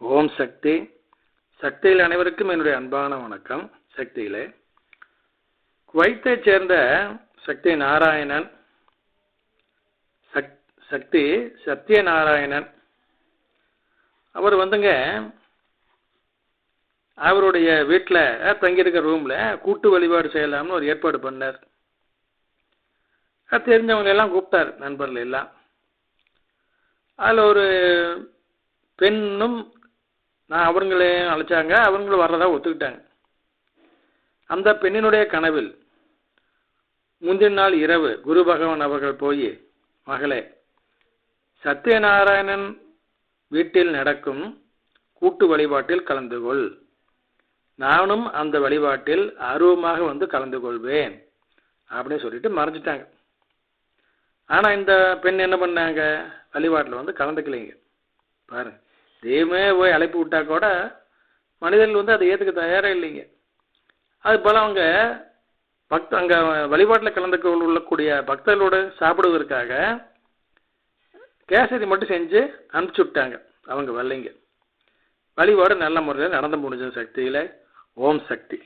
ஓம் சக்தி. சக்தியில் அனைவருக்கும் என்னுடைய அன்பான வணக்கம். சக்தியிலே. குவைத்தைச் சேர்ந்த சக்தி நாராயணன் சக் சக்தி சத்யநாராயணன் அவர் வந்துங்க அவருடைய வீட்டில் தங்கியிருக்க ரூமில் கூட்டு வழிபாடு செய்யலாம்னு ஒரு ஏற்பாடு பண்ணார். அது தெரிஞ்சவங்க எல்லாம் கூப்பிட்டார் நண்பர்கள் எல்லாம். அதில் ஒரு பெண்ணும் நான் அவங்களையும் அழைச்சாங்க. அவங்களும் வர்றதா ஒத்துக்கிட்டாங்க. அந்த பெண்ணினுடைய கனவில் முந்தின நாள் இரவு குரு பகவான் அவர்கள் போய் மகளே சத்யநாராயணன் வீட்டில் நடக்கும் கூட்டு வழிபாட்டில் கலந்து கொள். நானும் அந்த வழிபாட்டில் ஆர்வமாக வந்து கலந்து கொள்வேன். அப்படின்னு சொல்லிட்டு மறைஞ்சிட்டாங்க. ஆனால் இந்த பெண் என்ன பண்ணாங்க? வழிபாட்டில் வந்து கலந்துக்கலைங்க. பாருங்கள் தெய்வமே போய் அழைப்பு விட்டா கூட மனிதர்கள் வந்து அதை ஏற்றுக்க தயாராக இல்லைங்க. அது போல் அவங்க பக்த அங்கே வழிபாட்டில் கலந்து கொள்ளக்கூடிய பக்தர்களோடு சாப்பிடுவதற்காக கேசரி மட்டும் செஞ்சு அனுப்பிச்சி விட்டாங்க. அவங்க வரலைங்க. வழிபாடு நல்ல முறையில் நடந்து முடிஞ்ச சக்தியில் ஓம் சக்தி.